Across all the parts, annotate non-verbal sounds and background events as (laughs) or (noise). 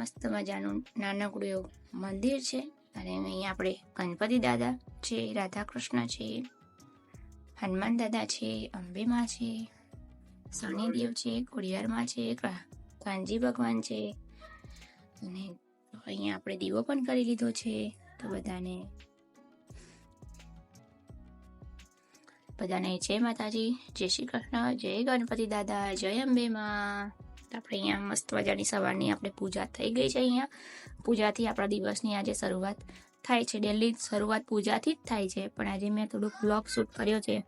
મસ્ત મજાનું નાનકડું એવું મંદિર છે. અને અહીંયા આપણે ગણપતિ દાદા છે રાધા કૃષ્ણ છે, હનુમાન દાદા છે અંબેમાં છે, શનિદેવ છે ખોડિયારમાં છે કાનજી ભગવાન છે. અને અહીંયા આપણે દીવો પણ કરી લીધો છે તો બધાને બધાને જય માતાજી, જય શ્રી કૃષ્ણ, જય ગણપતિ દાદા, જય અંબે માં. તો આપણે અહીંયા મસ્ત મજાની સવારની આપણે પૂજા થઈ ગઈ છે અહીંયા. પૂજાથી આપણા દિવસની આજે શરૂઆત થાય છે. ડેલી શરૂઆત પૂજાથી જ થાય છે. પણ આજે મેં થોડુંક બ્લોગ શૂટ કર્યો છે.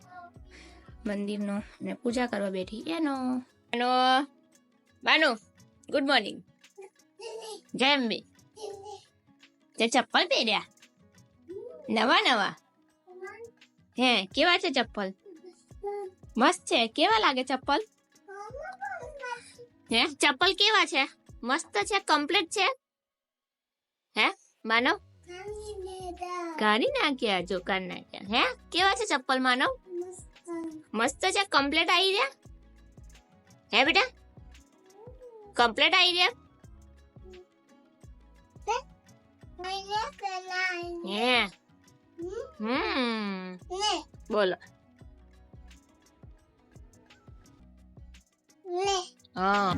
મંદિરનો અને પૂજા કરવા બેઠી. એનો. એનો. બાનુ ગુડ મોર્નિંગ જય અંબે. તે ચપ્પલ પહેર્યા. નવા નવા. હે, કેવા છે ચપ્પલ? મસ્ત છે. કેવા લાગે ચપ્પલ? હે? ચપ્પલ કેવા છે? મસ્ત છે? કમ્પ્લીટ છે? હે? માનવ કાઢી નાખ્યા જો કાઢી નાખ્યા. હે? કેવા છે ચપ્પલ માનવ મસ્ત છે? કમ્પ્લીટ આવી રહ્યા? હે બેટા? કમ્પ્લીટ આવી રહ્યા? હે? હમ. બોલો. હા.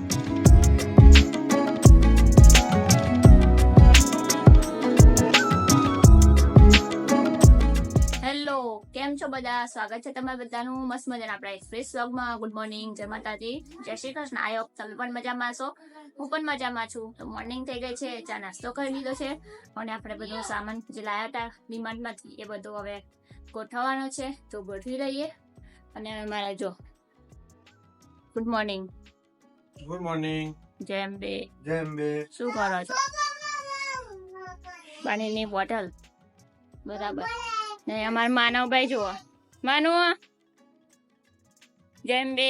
હેલો, કેમ છો બધા? સ્વાગત છે તમારા બધાનું મસ્ત મજાના આપણા એક્સપ્રેસ વ્લોગમાં ગુડ મોર્નિંગ જય માતાજી. જય શ્રી કૃષ્ણ. હોપ તમે પણ મજામાં છો. હું પણ મજામાં છું. તો મોર્નિંગ થઈ ગઈ છે, ચા નાસ્તો કરી લીધો છે. અને આપણે બધો સામાન જે લાયા હતા, ડિમાન્ડમાંથી, એ બધો હવે ગોઠવવાનો છે. તો ગોઠવી લઈએ અને મારા જો ગુડ મોર્નિંગ ગુડ મોર્નિંગ જય અંબે જય અંબે શું કરો છો? પાણીની બોટલ. બરાબર. ને અમાર માનવભાઈ જુઓ. માનુ? જેમ બે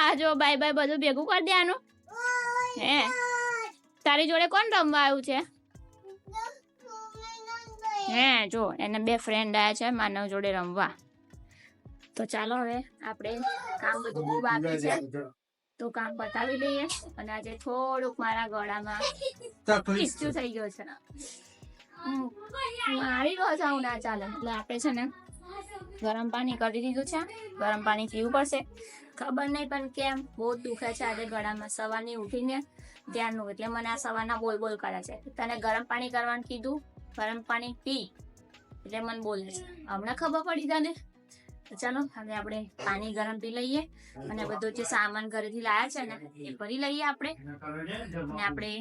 આ જો બાય બાય બધું ભેગું કરી દેવાનું હે? તારી જોડે કોણ રમવા આવ્યું છે? હે જો એને બે ફ્રેન્ડ આવ્યા છે માનવ જોડે રમવા. તો ચાલો હવે આપણે કામ બધું બાકી છે. તો કામ બતાવી લઈએ અને આજે થોડુંક મારા ગળામાં તકલીફ થઈ ગયો છે. મારી રોજાવું ના ચાલે. એટલે આપણે છે ને ગરમ પાણી કરી દીધું છે. ગરમ પાણી પીવું પડશે. ખબર નહીં પણ કેમ બહુ દુખે છે આજે ગળામાં. સવારની ઉઠીને ધ્યાનનું એટલે મને આ સવારના બોલ બોલ કરે છે. તને ગરમ પાણી કરવાનું કીધું? ગરમ પાણી પી. એટલે મને બોલે છે. હમણાં ખબર પડી તને? ચાલો હવે આપણે પાણી ગરમ પી લઈએ અને બધો જે સામાન ઘરેથી લાયા છે ને એ ભરી લઈએ આપણે. અને આપણે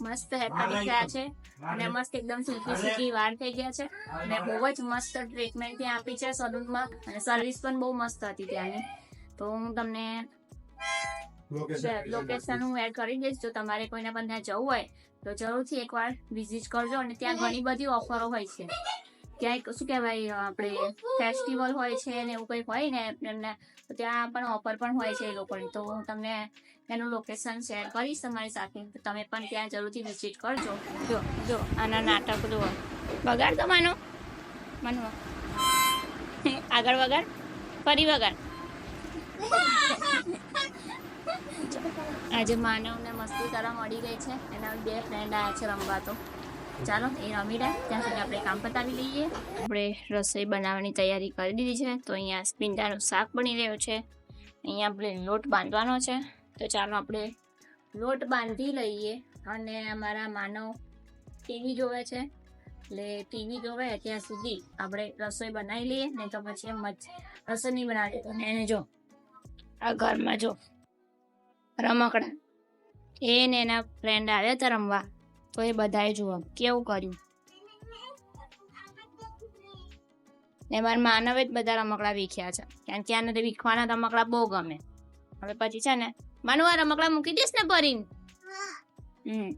મસ્ત હેપી થયા છે. અને મસ્ત એકદમ સુખી સુખી વાર થઈ ગયા છે. અને બહુ જ મસ્ત ટ્રીટમેન્ટ ત્યાં આપી છે સલૂનમાં. અને સર્વિસ પણ બહુ મસ્ત હતી ત્યાંની. તો હું તમને લોકેશન હું એડ કરી દઈશ. જો તમારે કોઈને પણ ત્યાં જવું હોય તો જરૂરથી એકવાર વિઝિટ કરજો. અને ત્યાં ઘણી બધી ઓફરો હોય છે. એક શું કહેવાય આપણે ફેસ્ટિવલ હોય છે ને એવું કંઈક હોય ને, એમને તો ત્યાં પણ ઓફર પણ હોય છે એ લોકોની. તો હું તમને એનું લોકેશન શેર કરીશ તમારી સાથે. તમે પણ ત્યાં જરૂરથી વિઝિટ કરજો. જો જો, આના નાટક જુઓ. વગાડ તો માનો. માનો. આગળ વગાડ. ફરી વગાડ. આજે માનવને મસ્તી કરવા મળી ગઈ છે. એના બે ફ્રેન્ડ આવ્યા છે રમવા તો. ચાલો, એ રમી રહે ત્યાં સુધી આપણે કામ પતાવી લઈએ. આપણે રસોઈ બનાવવાની તૈયારી કરી દીધી છે, તો અહીંયા સ્પિંડાનું શાક બની રહ્યું છે. અહીંયા આપણે લોટ બાંધવાનો છે, તો ચાલો આપણે લોટ બાંધી લઈએ અને અમારા માનવ ટીવી જોવે છે. એટલે ટીવી જોવે ત્યાં સુધી આપણે રસોઈ બનાવી લઈએ ને તો પછી એમ જ રસોઈ નહીં બનાવી તો એને જો, આ ઘરમાં જો રમકડા. એ ને એના ફ્રેન્ડ આવ્યા હતા રમવા. તો એ બધાએ જોવા કેવું કર્યું? ને મારા માનવે જ બધા રમકડા વીખ્યા છે. કારણ કે આને તો વીખવાના રમકડા બહુ ગમે. હવે પછી છે ને, માનું આ રમકડા મૂકી દઈશ ને ભરીને? હમ.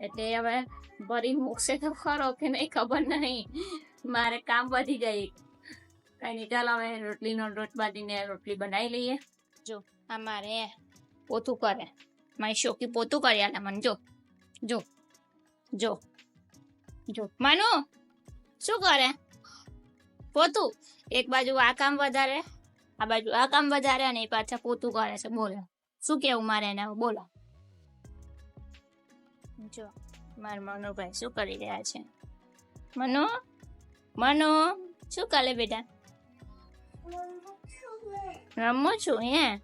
એટલે હવે ભરીને મૂકશે તો ખરો કે નહીં ખબર નહીં. મારે કામ વધી જાય કઈ નહીં, ચાલો હવે રોટલીનો રોટ બાંધીને રોટલી બનાવી લઈએ. જો, આ મારે પોતું કરે. મારી શોકી પોતું કરી આલે મને, જો. જો. જો. જો. માનું, શું કરે? પોતું. એક બાજુ આ કામ વધારે, આ બાજુ આ કામ વધારે અને એ પાછા પોતું કરે છે. બોલો. શું કેવું મારે એને? બોલો. જો. મારા મનુભાઈ શું કરી રહ્યા છે? મનો? મનો, શું કાલે બેટા? રમું છું હે.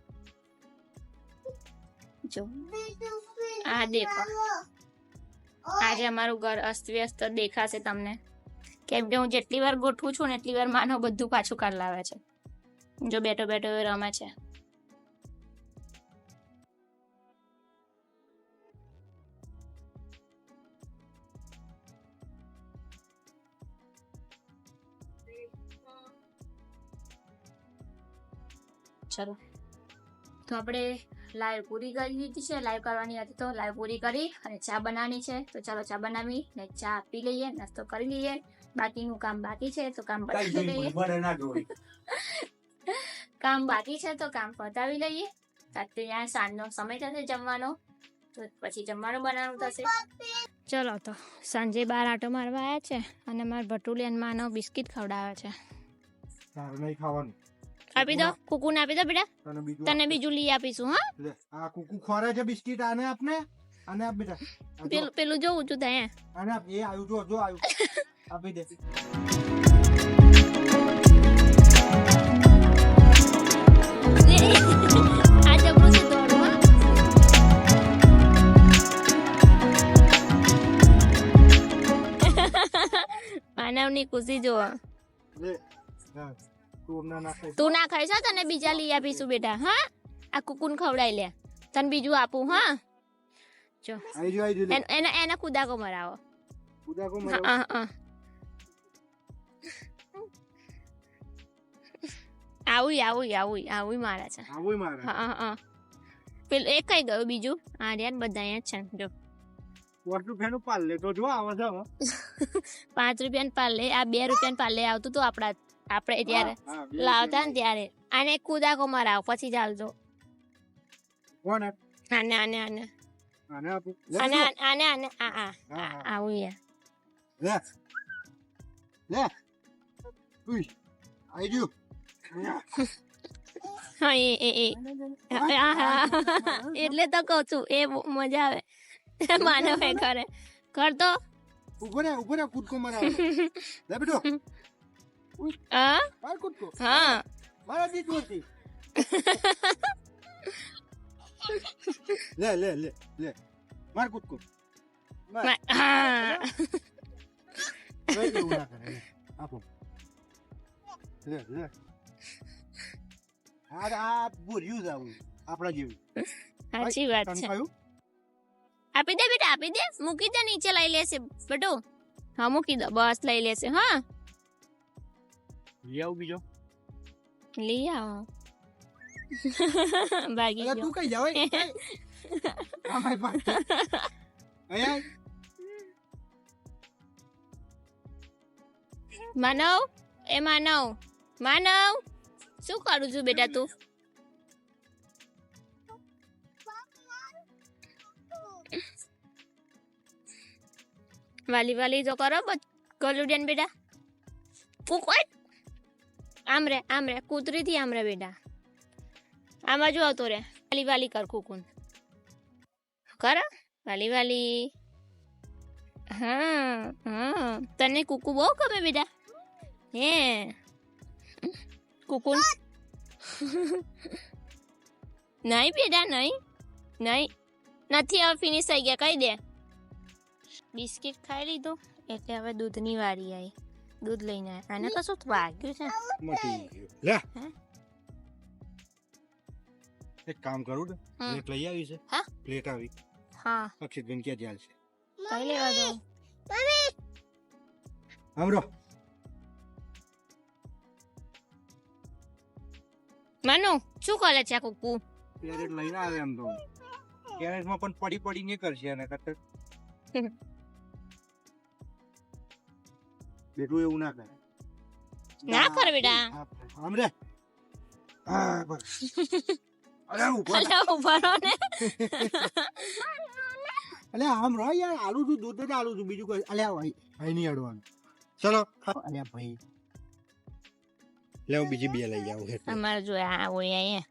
જો. આ દેખો. આજે અમારું ઘર અસ્તવ્યસ્ત દેખાશે તમને. કેમ કે હું જેટલી વાર ગોઠવું છું ને એટલી વાર માનો બધું પાછું કાઢ લાવે છે. જો બેઠો બેઠો રમે છે. ચલો. તો આપણે લાઈવ પૂરી કરી દીધી છે. લાઈવ કરવાની હતી તો લાઈવ પૂરી કરી અને ચા બનાવવાની છે. તો ચાલો ચા બનાવી ને ચા પી લઈએ નાસ્તો કરી લઈએ. બાકીનું કામ બાકી છે તો કામ પતાવી લઈએ. (laughs) કામ બાકી છે તો કામ પતાવી લઈએ. રાત્રે ત્યાં સાંજનો સમય થશે જમવાનો. તો પછી જમવાનું બનાવવાનું થશે. ચલો તો સાંજે બાર આટો મારવા આવ્યા છે અને મારા ભટુલિયન માનો બિસ્કિટ ખવડાવે છે. ખાવાનું. આપી દો કુકુને આપી દો બેટા? તને બીજું લઈ આપીશું હા? આ કુકુ ખોરે છે બિસ્કિટ આને આપને? અને આપ બેટા. પેલું પેલું જોઉં છું ત્યાં. અને આપ એ આવ્યું જો જો આવ્યું (laughs) આપી દે. (laughs) માનવની ખુશી જો લે હા. તું ના ખાઈ ખાઈશ તને બીજા લઈ આપીશું બેટા હા? આ કુકુન ખવડાવી લે. તને બીજું આપું હા? જો. એને એને કુદાકો મરાવો. કુદા કો હા, હા. આવું આવું આવું આવું મારા છે. આવું મારા હા હા પેલું એક કઈ ગયું બીજું. આ રહ્યા બધા અહીંયા છે જો. વર્ષ રૂપિયાનું પાલ લે તો જો આવે છે. (laughs) પાંચ રૂપિયાનું પાર્લે આ બે રૂપિયાનું પાર્લે આવતું તો આપણા આપણે ત્યારે લાવતા ને ત્યારે આને કુદાકો મારા પછી ચાલજો. કોને? આને આને આને. આને આને આને આને. આ આ. આવું યાર. લે. લે. ઉઈ આઈ ગયું. એટલે તો કહું છું એ બહુ મજા આવે. માનવ એ કરે. કરતો. ઊભો રે ઊભો રે કૂદકો લે બેટો. હા? માર હા. મારા દી જોતી લે લે લે લે. માર કૂદકો. માર. મા- હા. કઈ એવું ના કરે? લે આપો. લે લે. આ આ બોર્યું જ આવું. આપણા જેવું. સાચી વાત છે. આપી દે બેટા આપી દે. મૂકી દે નીચે લઈ લેશે. બટુ હા મૂકી દો. બસ લઈ લેશે હા. લઈ આવું બીજો લઈ આવો ભાગી ગયો તું કઈ જાવ આ મારી પાસે અહીંયા માનવ એ માનવ માનવ શું કરું છું બેટા તું વાલી વાલી તો કરો બસ ગલુડિયન બેટા કુકવાટ આમ રે આમ રે કૂતરી થી આમ રે બેટા આમ જો આવતો રે, વાલી વાલી કર કુકુન. કર વાલી વાલી. હા હા. તને કુકુ બહુ ગમે બેટા. હે. કુકુન. નહીં બેટા, નહીં. નહીં. નથી હવે ફિનિશ થઈ ગયા. કહી દે? બિસ્કિટ ખાઈ લીધું. એટલે હવે દૂધની વારી આવી. દૂધ લઈને આવ્યા. આને કશું વાગ્યું છે? મટી ગયું. લે. એક કામ કરું ને પ્લેટ લઈ આવી છે. હા? પ્લેટ આવી. હા. અક્ષિતબેન ક્યાં જાય છે? કઈ લેવા જાઉં? આમરો માનુ શું કરે છે કુકુ? કેરેટ લઈને આવે એમ તો. કેરેટમાં પણ પડી પડી નહીં કરશે એના કરતા (laughs) બેટું એવું ના કરે. ના કર બેટા. આમ રે હા (laughs) અરે ઊભો ઊભા રહો ને. (laughs) અલે આમ રહો યાર. આલુ છું દૂધ જ આલુ છું. બીજું કોઈ અલ્યા ભાઈ ભાઈ નહીં અડવાનું. ચલો અલે ભાઈ. લે હું બીજી બે લઈ આવું એટલે અમારે જો આ હોય અહીંયા.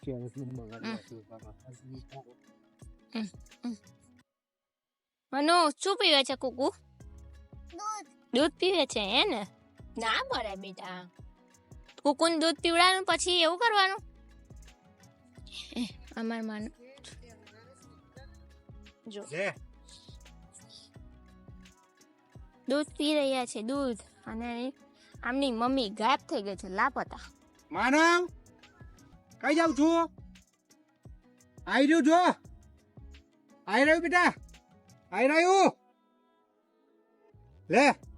મનુ શું પીવે છે કુકુ? દૂધ. પીવે છે હે ને? ના મળે બેટા. કુકુન દૂધ પીવડાવવાનું પછી એવું કરવાનું? એ, અમાર માન જો. દૂધ પી રહ્યા છે દૂધ. અને આમની મમ્મી ગાયબ થઈ ગઈ છે લાપતા. માનવ કઈ જાવ છું? આવી રહ્યું જો. આવી રહ્યું બેટા. આવી રહ્યું. લે.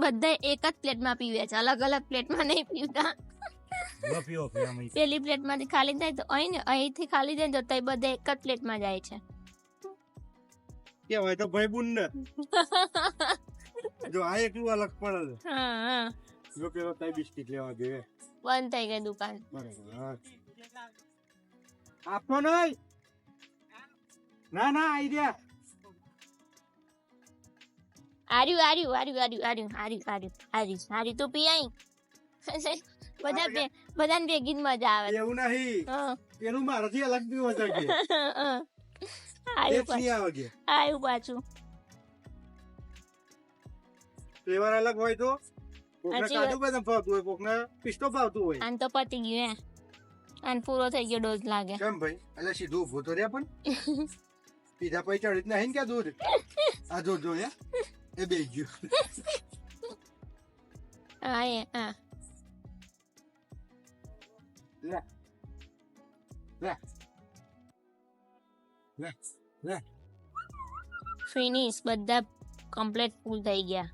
બધા એક જ પ્લેટમાં પીવે છે. અલગ અલગ પ્લેટમાં નહીં પીવતા. પેલી પ્લેટમાંથી ખાલી થાય તો અહીં ને અહીંથી ખાલી થાય તો તઈ બધા એક જ પ્લેટમાં જાય છે. કેવાય તો ભાઈ બુન ને. જો આ એકલું અલગ પડે હા હા. જો પેલો તઈ બિસ્કિટ લેવા જોઈએ બંધ થઈ ગઈ દુકાન. બરાબર આપો નહીં. ના ના આઈ રહ્યા. આર્યું આર્યું આર્યું આર્યું આર્યું આર્યું આર્યું આર્યું આર્યું તો પી આઈ (laughs) બધા બે બધાને ભેગી જ મજા આવે. એવું નહીં. એનું મારાથી અલગ બી મજા કે આયુ (laughs) એ જ આવે. પાછું. ફ્લેવર અલગ હોય તો કોકને કાજુ બદામ ભાવતું હોય કોકને પિસ્તો ભાવતું હોય. આન તો પતી ગયું હે આન પૂરો થઈ ગયો ડોઝ લાગે. કેમ ભાઈ? એટલે સીધું ઊભો તો રહ્યા પણ. (laughs) પીધા પછી ચડી જ નહીં કે દૂધ? આ જો જો યા é beijo. ah, Finish, but the complete pool day, yeah.